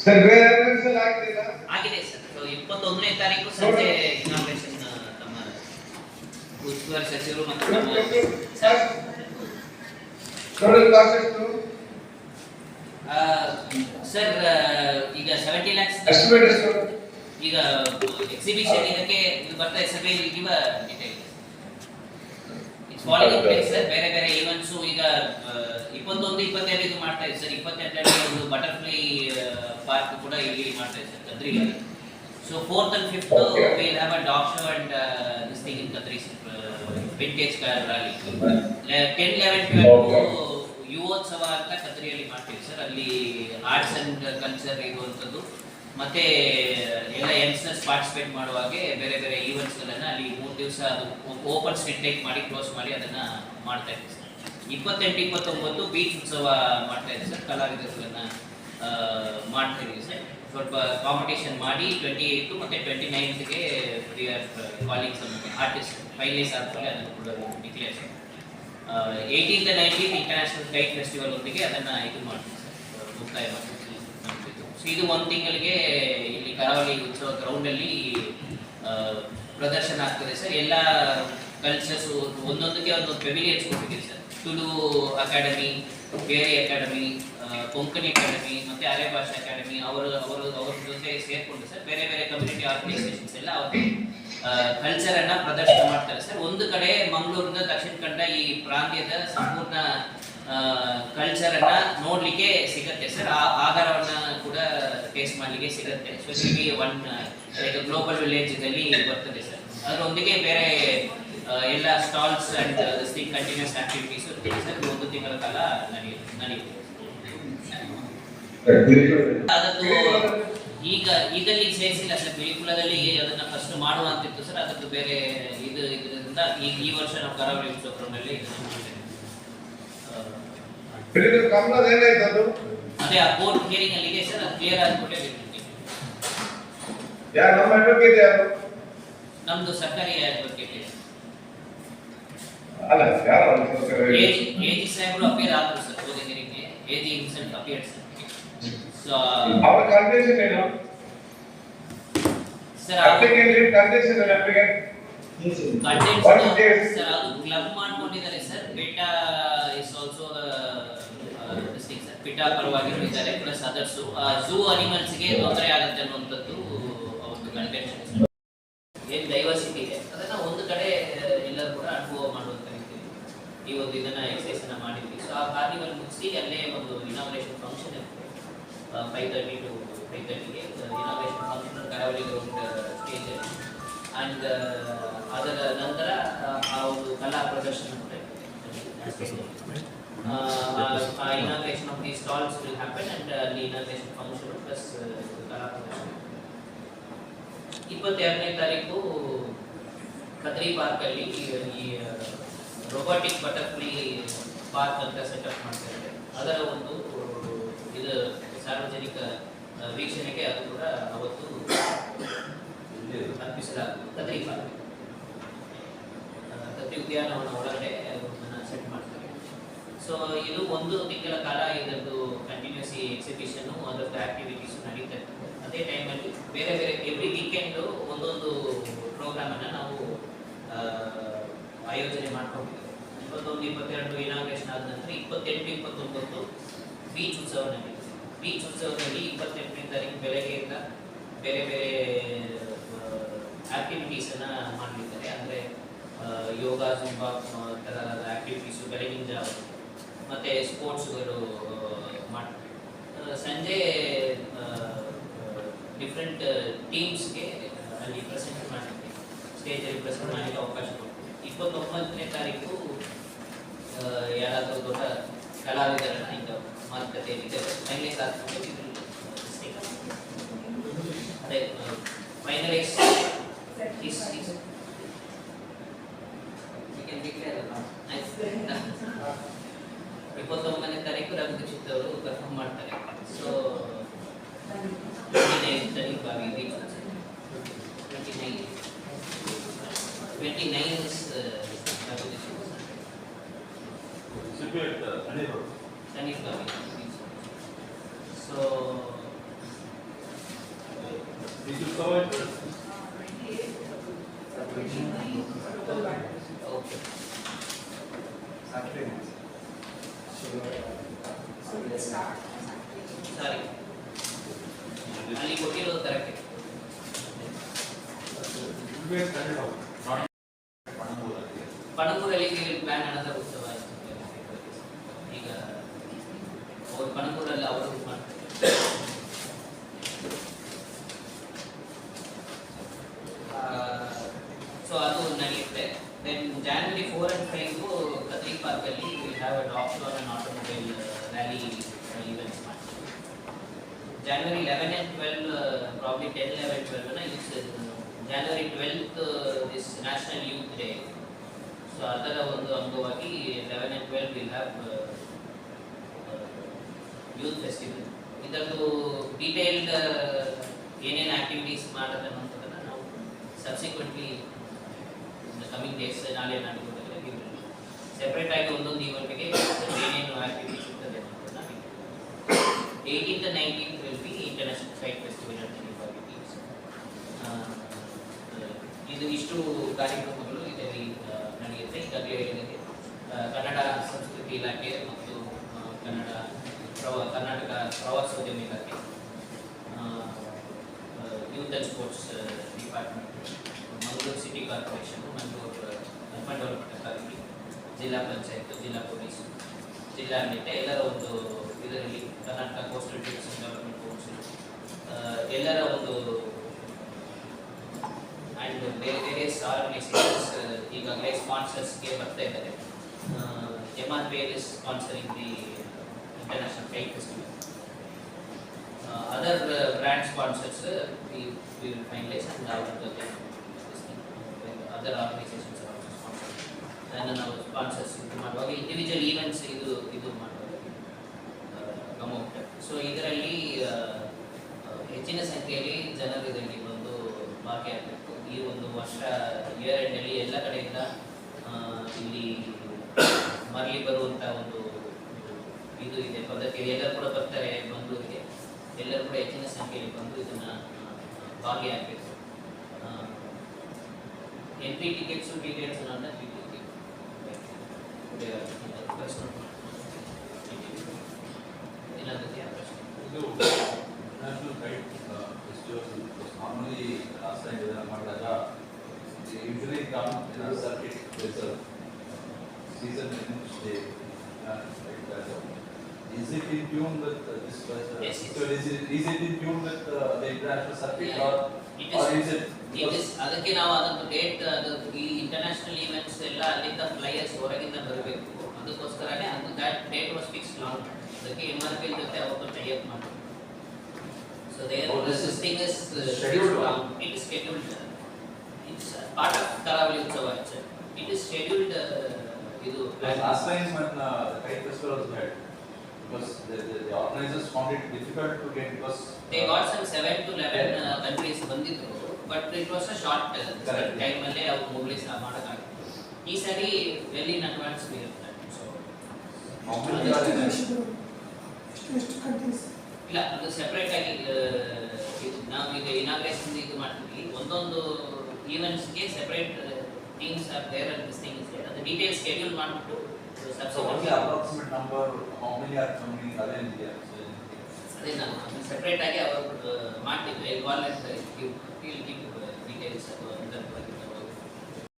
Sir ಬೇರೆ ಆಗಿದೆ sir. So ಇಪ್ಪತ್ತೊಂದನೇ ತಾರೀಕು ಸಂಜೆ ಇನಾಗ್ರೇಷನ್ ತಮ್ಮ ಉಸ್ತುವಾರಿ ಸಚಿವರು ಮತ್ತು ನಮ್ಮ ಸರ್. ಟೋಟಲ್ ಕಾಸ್ಟ್ ಎಷ್ಟು? ಆ, ಸರ್ ಈಗ ಸೆವೆಂಟಿ ಲ್ಯಾಕ್ಸ್ ಎಸ್ಟಿಮೇಟ್ ಎಷ್ಟು? ಈಗ ಎಕ್ಸಿಬಿಷನ್ ಇದಕ್ಕೆ ಇದು ಬರ್ತಾ ಇದೆ. ಸರ್ ಡೀಟೇಲ್ ಫಾಲೋಯಿಂಗ್ ಸರ್ ಬೇರೆ ಬೇರೆ ಈವೆಂಟ್ಸು ಈಗ ಇಪ್ಪತ್ತೊಂದು ಇಪ್ಪತ್ತೆರಡು ಇದು ಮಾಡ್ತಾ ಇದೆ ಸರ್ ಇಪ್ಪತ್ತೆರಡರಲ್ಲಿ ಒಂದು ಬಟರ್ಫ್ಲೈ ಪಾರ್ಕ್ ಕೂಡ ಇಲ್ಲಿ ಮಾಡ್ತಾ ಇದೆ sir ಕದ್ರಿಯಲ್ಲಿ so fourth and fifth. Will have a dog show and this thing in Kadri vintage car rally ten eleven Okay. Yuvotsava ಅಂತ ಕದ್ರಿಯಲ್ಲಿ ಮಾಡ್ತೀವಿ ಸರ್ ಅಲ್ಲಿ ಆರ್ಟ್ಸ್ ಅಂಡ್ ಕಲ್ಚರ್ ಇರುವಂಥದ್ದು. ಮತ್ತೆ ಎಲ್ಲ ಯಂಗ್ಸ್ಟರ್ಸ್ ಪಾರ್ಟಿಸಿಪೇಟ್ ಮಾಡುವಾಗೆ ಬೇರೆ ಬೇರೆ ಈವೆಂಟ್ಸ್ ಗಳನ್ನ ಅಲ್ಲಿ ಮೂರು ದಿವಸ ಅದು ಓಪನ್ ಸ್ಟ್ರೀಟ್ ಟೈಪ್ ಮಾಡಿ ಕ್ಲೋಸ್ ಮಾಡಿ ಅದನ್ನ ಮಾಡ್ತಾ ಇದ್ದೀವಿ ಸರ್. ಇಪ್ಪತ್ತೆಂಟು, ಇಪ್ಪತ್ತೊಂಬತ್ತು ಬೀಚ್ ಉತ್ಸವ ಮಾಡ್ತಾ ಇದ್ದೀವಿ ಸರ್, ಕಲಾವಿದರುಗಳನ್ನ ಮಾಡ್ತಾ ಇದ್ದೀವಿ ಸರ್. ಸ್ವಲ್ಪ ಕಾಂಪಿಟೇಷನ್ ಮಾಡಿ ಟ್ವೆಂಟಿ ಏಯ್ಟು ಮತ್ತೆ twenty ನೈನ್ತ್ಗೆ we are calling some artist finalise ಆದಮೇಲೆ ಅದನ್ನು ಕೂಡ declare eighteen nineteen international kite festival ಒಂದಿಗೆ ಅದನ್ನು ಇದು ಮಾಡ್ತೀವಿ ಸರ್, ಮುಕ್ತಾಯ ಮಾಡ್ತೀವಿ. ಸೊ ಇದು ಒಂದು ತಿಂಗಳಿಗೆ ಇಲ್ಲಿ ಕರಾವಳಿ ಉತ್ಸವ ಗ್ರೌಂಡಲ್ಲಿ ಪ್ರದರ್ಶನ ಆಗ್ತದೆ ಸರ್. ಎಲ್ಲ ಕಲ್ಚರ್ಸ್ ಒಂದೊಂದಕ್ಕೆ ಒಂದೊಂದು ಪೆವಿಲಿಯನ್ಸ್ ಕೊಟ್ಟಿದ್ದೀವಿ ಸರ್. ತುಳು ಅಕಾಡೆಮಿ ಬೇರೆ ಅಕಾಡೆಮಿ ಕೊಂಕಣಿ ಅಕಾಡೆಮಿ ಮತ್ತೆ ಅರೆ ಭಾಷಾ ಅಕಾಡೆಮಿ ಅವರು ಅವರು, ಅವ್ರ ಜೊತೆ ಸೇರ್ಕೊಂಡು ಸರ್. ಬೇರೆ ಬೇರೆ ಕಮ್ಯುನಿಟಿ ಆರ್ಗನೈಸೇಷನ್ಸ್ ಎಲ್ಲ ಅವರು ಕಲ್ಚರ್ ಅನ್ನ ಪ್ರದರ್ಶನ ಮಾಡ್ತಾರೆ ಸರ್. ಒಂದು ಕಡೆ ಮಂಗಳೂರಿನ ದಕ್ಷಿಣ ಕಂಡ ಈ ಪ್ರಾಂತ್ಯದ ಸಂಪೂರ್ಣ ಕಲ್ಚರ್ ಅನ್ನ ನೋಡ್ಲಿಕ್ಕೆ ಸಿಗತ್ತೆ ಸರ್. ಆ ಆಹಾರವನ್ನ ಕೂಡ ಟೇಸ್ಟ್ ಮಾಡ್ಲಿಕ್ಕೆ ಸಿಗತ್ತೆ. ಸ್ಪೆಷಲಿ ಒನ್ ಗ್ಲೋಬಲ್ ವಿಲೇಜ್ ಅಲ್ಲಿ ಬರ್ತದೆ ಸರ್. ಅದರೊಂದಿಗೆ ಬೇರೆ ಎಲ್ಲ stalls and continuous activities sir. ಒಂದು ತಿಂಗಳ ಕಾಲ ನಡೆಯುತ್ತೆ ಈಗ ಈಗಲ್ಲಿ ಸೇರಿಸಿಲ್ಲ ಸರ್. ಬಿಳಿಕುಲದಲ್ಲಿ ಅದನ್ನ ಫಸ್ಟ್ ಮಾಡುವಂತಿತ್ತು ಸರ್. ಅದಕ್ಕೆ ಬೇರೆ ಇದು ಇದರಿಂದ ಈ ವರ್ಷ ನಾವು ಕರಾವಳಿ ಉತ್ಸವದಲ್ಲಿ ಇದನ್ನ ಮಾಡ್ತೇವೆ ಆ, ಬಿಳಿಗಿರಿ ಕಮಲದ ಏನಾಯ್ತು ಅದು ಅದೇ ಆ ಕೋರ್ಟ್ ಹಿಯರಿಂಗ್ ಅಲ್ಲಿ ಇದೆ ಸರ್ ಅದು ಕ್ಲಿಯರ್ ಆದ್ಮೇಲೆ ಬಿಡ್ತೀನಿ. ಯಾರು ನಮ್ಮ ಅಡ್ವೊಕೇಟ್ ಯಾರು? ನಮ್ದು ಸರ್ಕಾರಿ ಅಡ್ವೊಕೇಟ್ ಇದೆ ಅಲ್ಲ ಯಾರು ಅವ್ರು ಸ್ವಲ್ಪ ಹೇಳಿ. ಎಜಿ ಎಜಿ ಸಾಹೇಬರು ಅಪಿಯರ್ ಆದ್ರು ಸರ್ ಕೋರ್ಟ್ ಹಿಯರಿಂಗ್ಗೆ ಎಜಿ ಇನ್ಸೆಂಟ್ ಅಪಿಯರ್ ಸರ್ ಸೊ ಅವರ ಕಂಡೀಷನ್ ಏನು? ಸರ್ ಅಪ್ಲಿಕೆಂಟ್ ಕಂಡೀಷನ್ ಏನು applicant content What it is? Sir ಅದು ಕ್ಲಬ್ ಮಾಡ್ಕೊಂಡಿದ್ದಾರೆ ಸರ್ ಬೇಟಾ ಇಸ್ ಆಲ್ಸೋ ಪರವಾಗಿನೂ ಇದ್ದಾರೆ ಪ್ಲಸ್ ಅದರ್ಸು ಝೂ ಅನಿಮಲ್ಸ್ಗೆ ತೊಂದರೆ ಆಗುತ್ತೆ ಅನ್ನುವಂಥದ್ದು ಒಂದು ಕಂಟೆಂಟ್ ಏನ್ ಡೈವರ್ಸಿಟಿ ಇದೆ? ಅದನ್ನ ಒಂದು ಕಡೆ ಎಲ್ಲರೂ ಕೂಡ ಅನುಭವ ಮಾಡುವಂತ ಈ ಒಂದು ಇದನ್ನ ಎಕ್ಸೈಸ್ ಅನ್ನ ಮಾಡಿದ್ವಿ. ಸೊ ಆ ಕಾರ್ನಿವಲ್ ಮುಗಿಸಿ ಅಲ್ಲೇ ಒಂದು ಇನಾಗ್ರೇಷನ್ ಫಂಕ್ಷನ್ ಇರುತ್ತೆ. ಫೈವ್ ತರ್ಟಿ ಟು ಫೈವ್ ತರ್ಟಿಗೆ inauguration function Karavali stage and ಅದರ ನಂತರ, ಆ ಒಂದು ಕಲಾ ಪ್ರದರ್ಶನ ಕೂಡ ಇರುತ್ತೆ. ಆ, inauguration of of the stalls will and and the inauguration function plus ಕಲಾ ಪ್ರದರ್ಶನ ಇಪ್ಪತ್ತೆರಡನೇ ತಾರೀಕು ಕದ್ರಿ ಪಾರ್ಕ್ ಅಲ್ಲಿ ಈ ರೋಬೋಟಿಕ್ ಬಟರ್ಫ್ಲೈ ಪಾರ್ಕ್ ಅಂತ ಸೆಟಪ್ ಮಾಡ್ತಾ ಇದ್ದಾರೆ ಅದರ ಒಂದು ಇದು ಸಾರ್ವಜನಿಕ ವೀಕ್ಷಣೆಗೆ ಅದು ಕೂಡ ಅವತ್ತು ಅರ್ಪಿಸಲಾಗುತ್ತದೆ ಕದ್ರಿ ಪಾರ್ಕ್ ಕದ್ರಿ ಉದ್ಯಾನವನ ಒಳಗಡೆ ಸೊ ಇದು ಒಂದು ತಿಂಗಳ ಕಾಲ ಇದರದ್ದು ಕಂಟಿನ್ಯೂಸ್ ಎಕ್ಸಿಬಿಷನ್ ಅದರದ್ದು ಆಕ್ಟಿವಿಟೀಸ್ ನಡೀತಾ ಅದೇ ಟೈಮಲ್ಲಿ ಬೇರೆ ಬೇರೆ ಎವ್ರಿ ವೀಕೆಂಡ್ ಒಂದೊಂದು ಪ್ರೋಗ್ರಾಮ್ ಅನ್ನ ನಾವು ಆಯೋಜನೆ ಮಾಡ್ಕೊಂಡಿದ್ದೇವೆ. ಇಪ್ಪತ್ತೊಂದು, ಇಪ್ಪತ್ತೆರಡು ಇನಾಗ್ರೇಷನ್ ಆದ ನಂತರ ಇಪ್ಪತ್ತೆಂಟು, ಇಪ್ಪತ್ತೊಂಬತ್ತು ಬೀಚ್ ಉತ್ಸವ ನಡೀತದೆ. ಬೀಚ್ ಉತ್ಸವದಲ್ಲಿ ಇಪ್ಪತ್ತೆಂಟನೇ ತಾರೀಕು ಬೆಳಗ್ಗೆಯಿಂದ ಬೇರೆ ಬೇರೆ ಆಕ್ಟಿವಿಟೀಸ್ ಅನ್ನ ಮಾಡಲಿದ್ದಾರೆ. ಅಂದ್ರೆ ಯೋಗ ಜುಂಬಾ ತರಹದ ಆಕ್ಟಿವಿಟೀಸ್ ಬೆಳಗಿನ ಜಾವ. ಮತ್ತೆ ಸ್ಪೋರ್ಟ್ಸ್ಗಳು ಮಾಡ್ತಾರೆ ಸಂಜೆ ಡಿಫ್ರೆಂಟ್ ಟೀಮ್ಸ್ಗೆ ಅಲ್ಲಿ ಪ್ರೆಸೆಂಟ್ ಮಾಡಲಿಕ್ಕೆ ಸ್ಟೇಜಲ್ಲಿ ಪ್ರೆಸೆಂಟ್ ಮಾಡಲಿಕ್ಕೆ ಅವಕಾಶ ಕೊಡ್ತೀವಿ. ಇಪ್ಪತ್ತೊಂಬತ್ತನೇ ತಾರೀಕು ಯಾರಾದರೂ ದೊಡ್ಡ ಕಲಾವಿದರ ಈಗ ಮಾತುಕತೆಯಲ್ಲಿ ಫೈನಲೈಸ್ ಆಗುತ್ತೆ. ಅದೇ ಫೈನಲೈಸ್ ಬಿಕಾಸ್ ಒಂಬತ್ತನೇ ತಾರೀಕು ರಾಮಕೃಷ್ಣ ಅವರು ಕರ್ಫಾರ್ಮ್ ಮಾಡ್ತಾರೆ so twenty nine ಭಾಗಿರಿ twenty nine twenty nine is ಸನೀಪ್ ಭಾಗಿ so Did you cover sorry ಅಲ್ಲಿ ಕೊಟ್ಟಿರೋದು ಕರೆಕ್ಟ್ ಪಣಂಬೂರಲ್ಲಿ ಪ್ಲಾನ್ ಅನದ ಉತ್ಸವ ಆಯ್ತು. ಈಗ ಅವ್ರು ಪಣಂಬೂರಲ್ಲಿ ಅವರು ಮಾಡ್ತಾರೆ. ಸೊ ಅದು ನಡೆಯುತ್ತೆ then January four and five Kadri ಪಾರ್ಕಲ್ಲಿ will have a doctor and automobile rally events ಮಾಡ್ತೀವಿ January eleven and twelve probably ten eleven ಟ್ವೆಲ್ವ್ನ use January twelfth this national youth day so ಅದರ ಒಂದು ಅಂಗವಾಗಿ eleven and twelve will have youth festival ಇದರದ್ದು detailed ಏನೇನು activities ಮಾಡೋದು ಅನ್ನೋಂಥದ್ದನ್ನು ನಾವು subsequently coming days ನಾಳೆ ನಾಡಿದ್ದು ಸೆಪ್ರೇಟ್ ಆಗಿ ಒಂದೊಂದು ಈವೆಂಟ್ಗೆ ಏನೇನು ಆಕ್ಟಿವಿಟೀಸ್ ಇರ್ತದೆ ನಮಗೆ eighteenth nineteenth will be international kite festival ಅಂತ ಇದು ಇಷ್ಟು ಕಾರ್ಯಕ್ರಮಗಳು ಇದರಲ್ಲಿ ನಡೆಯುತ್ತೆ. ಈಗಾಗಲೇ ಹೇಳಿದಂತೆ ಕನ್ನಡ ಸಂಸ್ಕೃತಿ ಇಲಾಖೆ ಮತ್ತು ಕನ್ನಡ ಪ್ರವಾ, ಕರ್ನಾಟಕ ಪ್ರವಾಸೋದ್ಯಮ ಇಲಾಖೆ youth and sports department Mangaluru city corporation Mangaluru urban development authority ಜಿಲ್ಲಾ ಪಂಚಾಯತ್, ಜಿಲ್ಲಾ ಪೊಲೀಸ್ ಜಿಲ್ಲಾಡಳಿತ ಎಲ್ಲರ ಒಂದು ಇದರಲ್ಲಿ Karnataka coastal tourism development council ಎಲ್ಲರ ಒಂದು ಆ್ಯಂಡ್ ಬೇರೆ ಬೇರೆ ಆರ್ಗನೈಸೇಷನ್ಸ್ ಈಗಾಗಲೇ ಸ್ಪಾನ್ಸರ್ಸ್ಗೆ ಬರ್ತಾ ಇದ್ದಾರೆ. M R P L is sponsoring the international kite festival other brand sponsors we will finalise and our other organisations sponsor ಅದನ್ನು ನಾವು ಸ್ಪಾನ್ಸರ್ಸ್ ಇದು ಮಾಡುವಾಗ ಇಂಡಿವಿಜುವಲ್ ಈವೆಂಟ್ಸ್ ಇದು ಇದು ಮಾಡುವಾಗ ಅಮೌಂಟ್ ಸೊ ಇದರಲ್ಲಿ ಹೆಚ್ಚಿನ ಸಂಖ್ಯೆಯಲ್ಲಿ ಜನರು ಇದರಲ್ಲಿ ಬಂದು ಭಾಗಿಯಾಗಬೇಕು ಈ ಒಂದು ವರ್ಷ ಇಯರ್ ಎಂಡಲ್ಲಿ ಎಲ್ಲ ಕಡೆಯಿಂದ ಇಲ್ಲಿ ಮರಳಿ ಬರುವಂಥ ಒಂದು, ಇದು ಇದೆ, ಪದ್ಧತಿ ಎಲ್ಲರೂ ಕೂಡ ಬರ್ತಾರೆ, ಬಂದು ಇದೆ. ಎಲ್ಲರೂ ಕೂಡ ಹೆಚ್ಚಿನ ಸಂಖ್ಯೆಯಲ್ಲಿ ಬಂದು ಇದನ್ನು ಭಾಗಿಯಾಗಬೇಕು ಎಂಟ್ರಿ ಟಿಕೆಟ್ಸು ಡೀಟೇಲ್ಸ್ ನನ್ನ Is it in tune with uh, this uh, Yes, yes. festival? Is it, is it in tune with uh, the international circuit Yeah. or, It or is- is it? It because- is ಅದಕ್ಕೆ ನಾವು ಅದೊಂದು date ಅದು ಈ international events ಎಲ್ಲ ಅಲ್ಲಿಂದ flyers ಹೊರಗಿಂದ ಬರಬೇಕು ಅದಕ್ಕೋಸ್ಕರನೇ ಅದು that date was fix long ಅದಕ್ಕೆ ಎಮ್ ಆರ್ ಪಿ ಜೊತೆ ಅವತ್ತು ಟೈಅಪ್ ಮಾಡಿ so there Oh, this is this thing is scheduled one. It is scheduled it's part of Karavali Utsav it is scheduled ಇದು Like last time when uh, the kite festival was held, because the, the, the organizers found it difficult to get because. They uh, got some seven to eleven countries ಬಂದಿದ್ರು but it was a short Correct. ಟೈಮಲ್ಲೇ ಅವ್ರು mobilise ಮಾಡೋಕ್ಕಾಗಿತ್ತು ಈ ಸರಿ well in advance ಇರುತ್ತೆ ಇಲ್ಲ ಅದು separate ಆಗಿ ನಾವು ಈಗ ಇನಾಗ್ರೇಷನ್ ಇದು ಮಾಡ್ತೀವಿ. ಒಂದೊಂದು ಈವೆಂಟ್ಸ್ಗೆ separate teams are there and thing is ಅದು ಡೀಟೇಲ್ ಶೆಡ್ಯೂಲ್ ಮಾಡಿಬಿಟ್ಟು the approximate number, how many are coming, are in ಅದೇ ನಾನು ಸೆಪ್ರೇಟ್ ಆಗಿ ಅವರು ಮಾಡ್ತೀವಿ. ವಾಲೆಟ್ ಗಿವ್ ಡೀಟೇಲ್ಸ್ ಅದು